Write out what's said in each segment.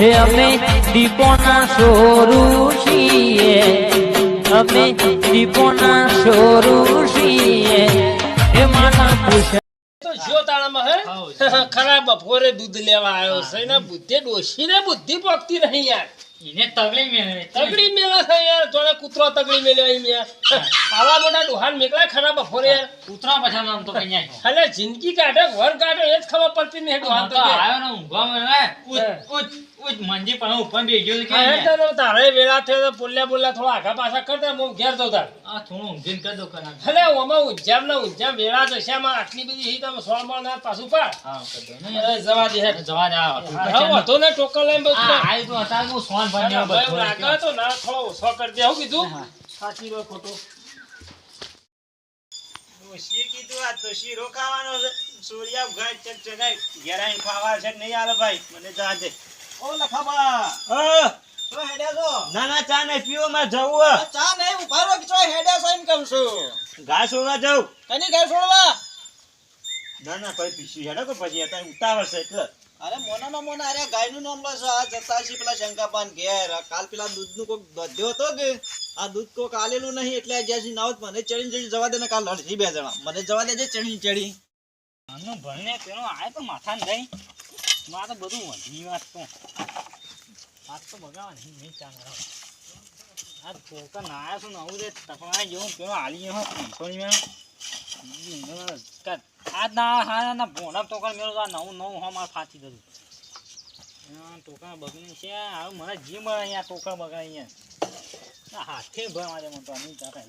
હે અમે દીપોના સોરું છીએ. અમે દીપોના સોરું છીએ. હે માતા પૂછે તો જો તાણામાં હે ખરા બપોરે દૂધ લેવા આવ્યો છે. ને બુદ્ધિ ડોશીને બુદ્ધિ પકતી નહીં યાર. એને તગડી મેળવે તગડી મેલા છે યાર. જોડે કૂતરો તગડી મેળવે અહીં યાર. આવા મોટા ડોહાન મેકલા ખરા બપોરે યાર. કૂતરા પછા નામ તો કઈ નહીં અલે જિંદગી કાઢે ઘર કાઢે એ જ ખબર પડતી નહીં ડોહાન તો આવ્યો ને ઊંઘવા મેળવે ઉજ હે. મંજી પણ ઉપર બેસી ગયો કે હે તો તારે વેળા થયો તો પોલ્યા બોલ્યા થોડા આગા પાછા કરતા હું ઘેર તો તાર. આ થોડું ઊંઘીન કર દો કના ભલે ઓમાં ઉજ્જામ ના ઉજ્જામ વેળા જશે આમાં આટલી બધી હી તમે સોળમાં ના પાછું પા હા કર દો ને. જવા દે હે જવા દે આ હા, ને નહીં, લઈને બસ આ. તો હતા હું સોન ભાઈ, બધો. લાગે તો ના થોડો ઓછો કરી દે હું કીધું. સાચી રો ખોટો. કીધું આ ડોશી રોકાવાનો છે. સૂર્યા ઘર ચક ચગાઈ ઘેરાઈ ખાવા છે નહીં આલે ભાઈ? મને જા દે. ઓ લખાબા હા. તો હેડ્યા છો? ના ના ચા નહીં પીવો માં જવું ચા નહીં ઊભા રહો કે છો હેડ્યા છો એમ કહું છું. ઘાસ જવું કની છોડવા ના ના કોઈ પીસી હેડો પછી અત્યારે ઉતાવળ છે એટલે. અરે મોના ના મોના અરે ગાયનું નામ લો આ જતા છે પેલા શંકાપાન ઘેર. કાલ પેલા દૂધનું કોક હતો કે? આ દૂધ કોક આલેલું નહીં એટલે જ્યાંથી નાવત મને ચડી ચડી જવા દે ને કાલ લડતી બે જણા. મને જવા દેજે ચડી ચડી. આનું ભણને પેલો આય તો માથા ને ગઈ માં તો બધું વધી વાત તો. વાત તો બગાવા નહીં ચાલે આ ટોકન નાયા છું નવું રે તકડા જેવું પેલો આલી હો કંસોળી આ ના હા ના ભોણા ટોકન મેળો આ નવું નવું હો મારે ફાતી દઉં. ટોકન બગડી છે. હવે મને જે મળે અહીંયા ટોકન બગાડ અહીંયા. હાથે ભરવા દે મને તો નહીં ચાલે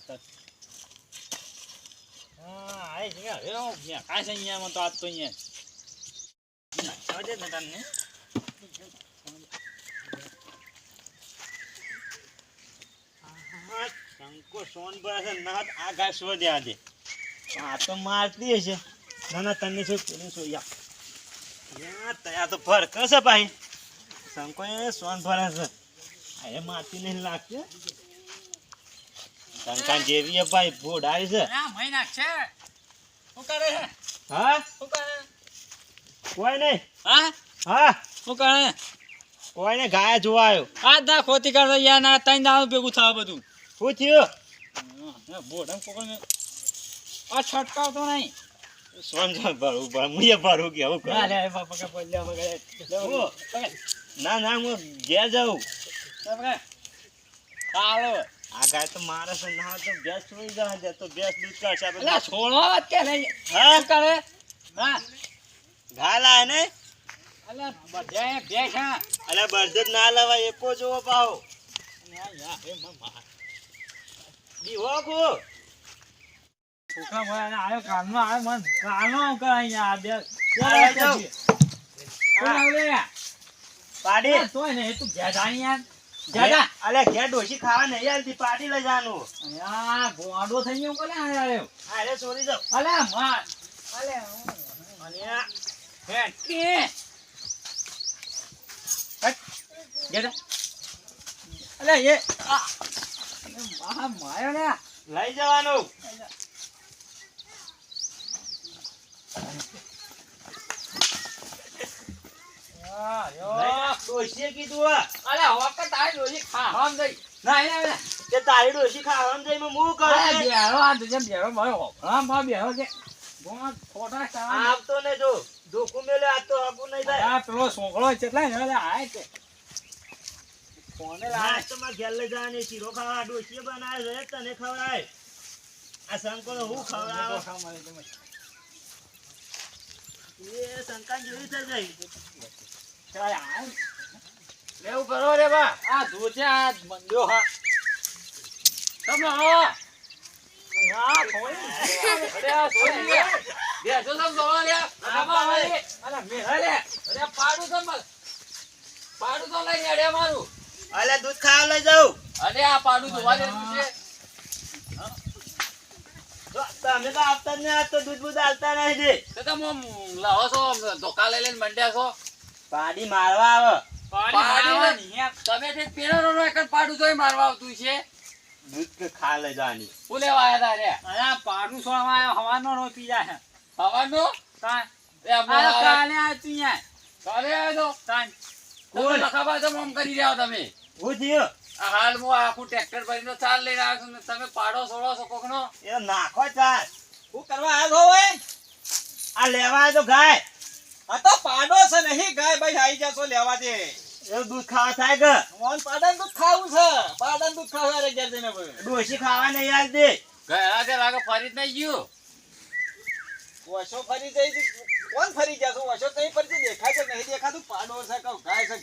હા આ છે હવે બેઠા છે અહીંયા મને તો આજ તો અહીંયા નાખવા દે ને તમને હા, શંકો સોન છે ના આ ઘાસ વધ્યા આ તો મારતી હશે. ના ના તને શું પેલું શું યા યા, તયા તો ફર કશે ભાઈ શંકો એ સોન ભરે છે એ મારતી નહીં લાગતી શંકા જેવી ભાઈ ભોડાય છે? હા? શું કરે? કોઈ નહીં. હા? હા. શું કરે કોઈને ગાય જોવા આવ્યો આ દા ખોતી કરતો યાર ના ત્રણ દાવ ભેગું થાય બધું. શું થયું? બોડમ આ છટકાવતો નહીં. સોન સોન ભરું ભરું હું એ ભરું કે હું ના પકડ બોલ્યા પકડ ના ના હું ઘેર જાઉં. હાલો. આ ગાય તો મારે છે ના તો ભેંસ છોડી જવા તો ભેંસ દૂધ કાઢશે એટલે છોડવા વાત કે નહીં? હા? કરે? હા. લાય ને. અલે બધા બેઠા અલે બળદત ના લાવા એકો જોવો પાહો. દીવો કો છોકરા ભાઈ આવ્યો કાલનો આયો મન કાલનો કરે અહીંયા આ બે પાડી. તોય ને એ તું ઘેર યાર. જાડા અલે ઘેર ડોશી ખાવા નહીં આલતી પાડી લઈ જાનું. ગોંડો થઈ ગયો કોને આવ્યો અરે છોડી દો અલે માર અલે કે અલે એ. માયો ને લઈ જવાનું. કીધું અરે હોક તારી ડોલી ખા. હમ દઈ ના ના કે તારી ડોશી ખાવાનું જઈને હું કરું? બેરો આ તુજે બેરો મારો હોપરા માં બેરો છે. ગોમાં ખોટા ચાવા આવતો ને જો. ધોકું મેલે આ તો હગું નહીં થાય. આ પેલો છોકરો કેટલા ને કોને લાય ઘેર લઈ જવાની શીરો ખાવા ડોશીએ બનાવે છે તને ખવડાય આ શંકર હું ખવડાવ? એ શંકા જેવી થઈ જાય. લેવું કરો રે બા. આ આ મંડ્યો હા. તમે આવો. હા થોડી અરે આ થોડી બે સમ દોવા લે? આમાં આવે અરે મેરા લે. અરે પાડું તો મત પાડું તો લઈને અડે મારું. અલે દૂધ ખાવા લઈ જાઉં. અરે આ પાડું ધોવા દે છે. તમે તો આપતા જ નહીં તો દૂધ બૂધ આલતા નહીં દે તો તમે લાવો છો ધોકા લઈ લઈને મંડ્યા છો. પાડી મારવા આવે. પાડી તમે તે પેલો નો એક પાડું તોય મારવા આવતું છે. દૂધ કે ખા લઈ જવાની. હું લેવા આયા તા રે? અરે પાડું છોડવા આવ્યો હવાનો નો પી જાય. હવાનો કાં એ કાલે આ તું યાર કાલે આવ્યો તો? કાં તમે લખાબા તો મોમ કરી રહ્યા તમે. હું થયું? આ હાલ હું આખું ટ્રેક્ટર ભરીને ચાલ લઈને આવ્યો છું તમે પાડો છોડો છો કોકનો? એ નાખો ચાલ. હું કરવા આવ્યો છો ઓય આ લેવા આવ્યો તો ગાય. આ તો પાડો છે નહીં ગાય ભાઈ આઈ જશો લેવા દે. એ દૂધ ખાવા થાય કે? મોન પાડાનું દૂધ ખાવું છે. પાડાનું દૂધ ખાવા રે ઘેર જઈને ડોશી ખાવા નહીં આજ દે ગયા તે લાગે ફરી જ નહીં ગયું. વશો ફરી જઈ કોણ ફરી દેખાય છે નહીં દેખાતું? પાડો છે ગાય છે.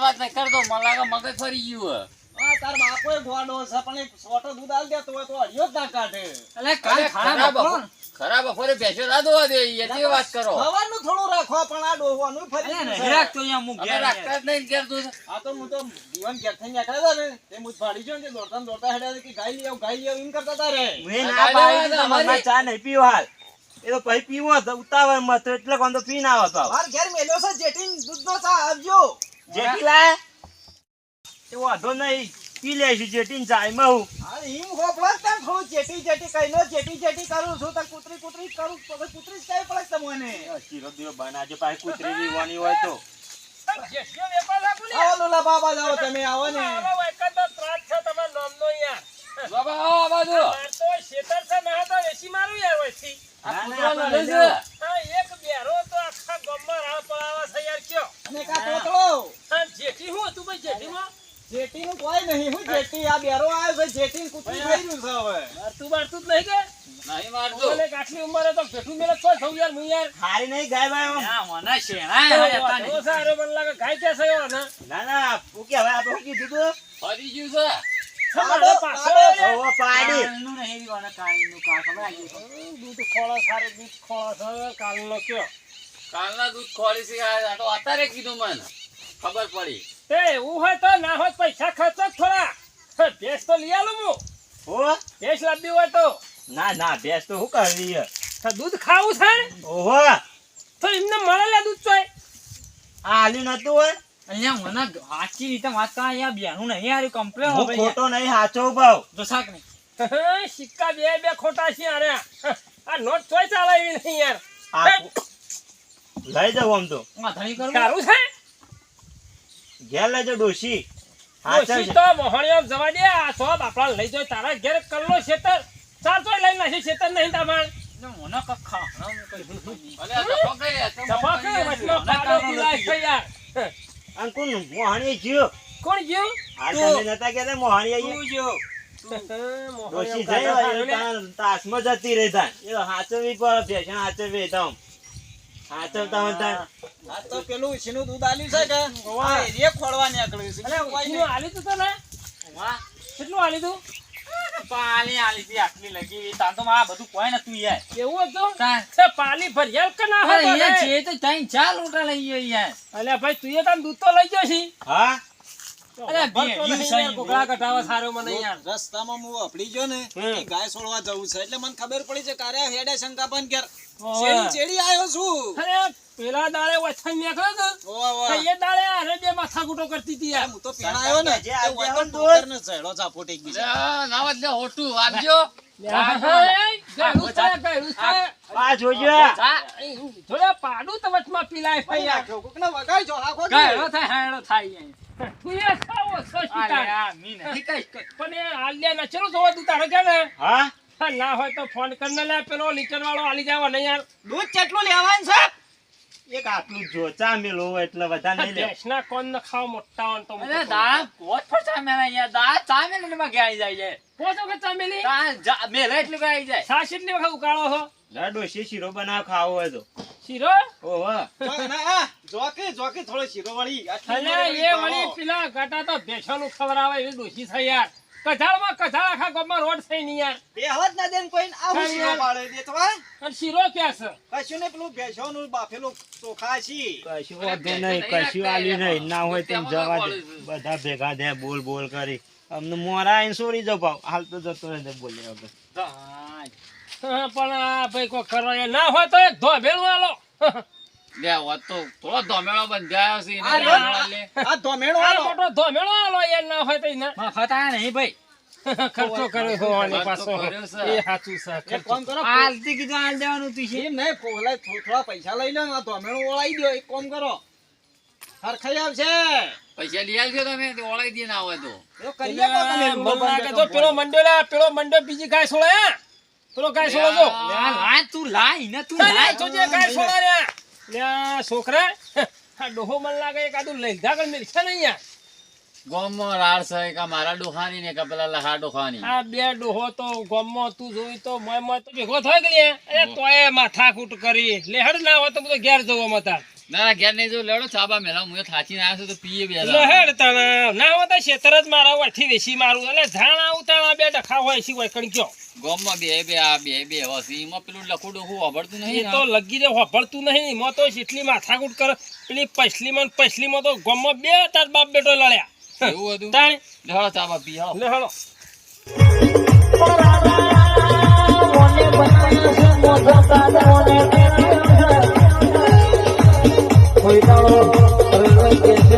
વાત નહીં કરતો. મને લાગે મગજ ફરી ગયું આ તાર બાપોય ગોડો છે પણ એક સોટો દૂધ આલ દેતો હોય તો અડિયો જ ના કાઢે. અરે ખરા બપોર ખરા બપોરે બેસો ના દોવા દે. એ વાત કરો. હવાનું થોડું રાખો પણ આ ડોહવાનું ફરી ગયું છે. ઘેર રાખતા જ નહીં ઘેર તું. આ તો હું તો જીવન ઘેર થઈને નીકળ્યા હતા ને તે મુજ ભાડી જો ને તે દોડતા દોડતા હેડ્યા કે ગાય લઈ આવ ગાય લઈ આવ એમ કરતા તારે મેં ના પાડી દીધી, ચા નહીં પીવા હાલ એ તો પછી પીવો તો ઉતાવળમાં તો એટલે કોણ તો પી ના આવતો માર ઘેર મેલ્યો છે જેટી દૂધ નો ચા આવજો જેટી લાય એ વાંધો નહીં પી લેશું જેટી ચા એમાં હું. અરે હિમ ખોપડા તાન થોડું જેટી જેટી કઈનો જેટી જેટી કરું છું તો કૂતરી કૂતરી કરું તો પછી કૂતરી જ કઈ પડે છે તમને? શીરો દીવો બનાવજો પાછી કૂતરી જીવવાની હોય તો. આવો લોલા બાબા લાવો તમે આવો ને. મારો એકાદો ત્રાસ છે તમારા નામનો યાર. બાબા આવો આ તો શેતર છે ના તો વેચી મારું યાર. ના, ના, ના. જા. હા, એક બેરો તો આખા ગામમાં રાહ પડાવે છે યાર કયો. અને કા તોતળો હા, હું હતું ભાઈ જેઠીમાં? જેટી નું કોઈ નહીં હું જેટી આ બેરો આવ્યો છે જેટી ને કૂતરી થઈ રહ્યું છે હવે મારતું બારતું જ નહીં કે? નહીં મારતો મને ઉંમરે તો ભેઠું મેલે તો થયું યાર હું યાર. હારી નહીં ગાય ભાઈ આમ. વાંધો છે, અરે મને લાગે ગાય ક્યાં છે ના ના હું કે હવે આપણે કીધું તું ફરી ગયું છે કાલનો કયો? કાલના દૂધ ખોરી છે અત્યારે કીધું મને. ખબર પડી. તે એવું હોય તો ના હોય પૈસા ખર્ચો થોડા. હા, તો લઈ આલું હું. હો? ભેંસ લાવવી હોય તો. ના ના ભેસ તો શું કરવી હે? તો દૂધ ખાવું છે ઓહો. તો એમને મળે લે દૂધ તો આલ્યું નતું હોય? અહીંયા મને સાચી રીતે વાત અહીંયા બેનું નહીં હાર્યું કમ્પ્લેન હું ખોટો નહીં સાચો ભાવ. તો શાક નહીં. સિક્કા બે બે ખોટા છે અરે આ નોટ ચોય ચાલે એવી નહીં યાર. લઈ જાવ આમ તો. આ ધણી કરું? સારું છે? ઘેર લેજો ડોશી. ડોશી તો મોહણીઓ જવા દે આ સો બાપડા લઈ જાય તારા ઘેર કરલો શેતર. ચાર ચોય લઈ નાખી શેતર નહીં તમારે. મને કખા અલે તો પકડે તો પકડે. વચનો પાડો યાર. અને કોણ મોહણી જ્યો? કોણ ગયું આ તું. તમે નતા કહેતા મોહણી આઈએ તું જો ડોશી જઈ હોય તાન તાસમાં જતી રહી તાન એ તો હાચવવી પડે ભેંસને હાચવવી તમ હાચવતા હોય તાન આ તો પેલું ઉછીનું દૂધ આલ્યું છે કે? એરિયે ખોળવા નીકળ્યું છે. અરે ઉછીનું આલી તું તને? વાહ. કેટલું આલી તું? પાલી આલી થી આટલી લગી. તાન તો મારા બધું કોઈ નતું યાર. એવું હતું? તાન. તે પાલી ભરિયાલ કે ના હોય તને? તો તઈ ચાર લોટા લઈ ગયો યાર. અલ્યા ભાઈ તું એ તાન દૂધ તો લઈ ગયો છી? હા? સારો મને યાર. રસ્તામાં હું અપડી ગયો ને હમ. ગાય છોડવા જવું છે એટલે મને ખબર પડી છે કારે હેડે શંકાપન ઘેર. ચેડી ચેડી આવ્યો છું? પેલા દાડે વચ્ચે નીકળ્યો તો. ઓવા ઓવા. તો એ દાડે અરે બે માથા કૂટો કરતી હતી યાર. હું તો પેલા આવ્યો ને જે આ તો બેહન ને ઝેડો ચાપો ટેકી અલે આ ના વાત લે, હોટું આપજો. ગળું છે, ગળું છે. આ જોજો. થોડા પાડું તો વચમાં પીલાય ભાઈ યાર. કોકને વગાડજો આખો ગાયડો થાય હાયડો થાય ને હા? હા, ના હોય તો ફોન કરીને લે પેલો લીટર વાળો આલી જાવ ને યાર. દૂધ કેટલું લેવાનું છે? એક આટલું જો મેલો એટલે બધા નહીં લે. ભેંસના કોણ ન ખાવ મોટા હોય તો અરે પર યારમાં જાય છે. કે જા- મેલે એટલું ગાઈ જાય. છાશ એટલી વખત ઉકાળો છો? લા ડોશી શીરો બનાવ ખાવો હોય તો. શીરો? ઓહો. જો ના, આ, જોકી જોકી થોડો શીરો વળી. આટલી એ વળી પેલા ગાટા તો ભેંસોનું ખવડાવે એવી ડોશી છે યાર. કઢાળમાં કઢાળ આખા ગામમાં રોડ છે નહીં યાર. બે ના દેન કોઈ આવું શીરો યાર. પાડે દેતવા અને શીરો ક્યાં છે? કશું ને પેલું ભેંસોનું બાફેલું ચોખા છી. કશું વાંધો નહીં કશું આલ્યું નહીં. ના હોય તેમ જવા દે. બધા ભેગા થયા બોલ બોલ કરી. અમને મોરા આઈને સોરી જાવ ભાવ હાલ તો જતો રહે બોલે પણ આ ભાઈ કોઈ કરો એ ના હોય તો એક ધોબેલું આલો. લે, હોત તો થોડો ધોમેળો બંધાયો છે, આ ધોમેળો આલો. મોટો ધોબેલો આલો યાર ના હોય તો ના મફત નહીં ભાઈ. ખર્ચો કર્યો હોવાની ખર્ચો પાછો એ સાચું છે એક કરો આલતી કીધું આલ દેવાનું તું છે. એમ નહીં ફોલાય થોડા પૈસા લઈ લો આ ધોમેણું ઓળાઈ દો એક કામ કરો. હરખાઈ આવશે. પૈસા લઈ આવજો તમે ઓળાઈ દે ના હોય તો. પેલો મંડો લા પેલો મંડો બીજી ગાય છોડે હે? પેલો ગાય છોડો છો? લ્યા, લાય તું લાય ને તું લાય, લાય જોજે ગાય છોડા રહ્યા. લ્યા, છોકરા આ ડોહો મને લાગે એકાદું લઈ ધાકડ મિલશે નહીં યાર ગોમમાં રાડ છે કે મારા ડોહાની ને કે પેલા લહા ડોહાની. આ બે ડોહો તો ગમમાં તું જોઈ તો મોય મોય તો ભેગો થઈ ગયો અરે તોય માથાકૂટ કરી. લેહડ ના હોય તો બધો ઘેર જવો મતા ના ના ઘેર નહીં જો લેડો ચાબા મેલા હું થાચી ના આવ્યો તો પીએ બે લહેડ તણા ના હોય તો જ મારા વાઠી વેસી મારું એટલે ઝાણ આવું બે ડખા હોય સી હોય કણક્યો ગોમમાં બે બે આ બે બે હશે એમાં પેલું લખું ડોખું વાપરતું એ નહીં તો. લગી રે હોભળતું નહીં એમાં તો જેટલી માથાકૂટ કરે પેલી પછલીમાં ને પછલીમાં તો ગમમાં બે તાર બાપ બેટો લડ્યા એવું હતું તાણી લેડો ચાબા પી મોને મોઢા કાઢ છે કોઈ દાડો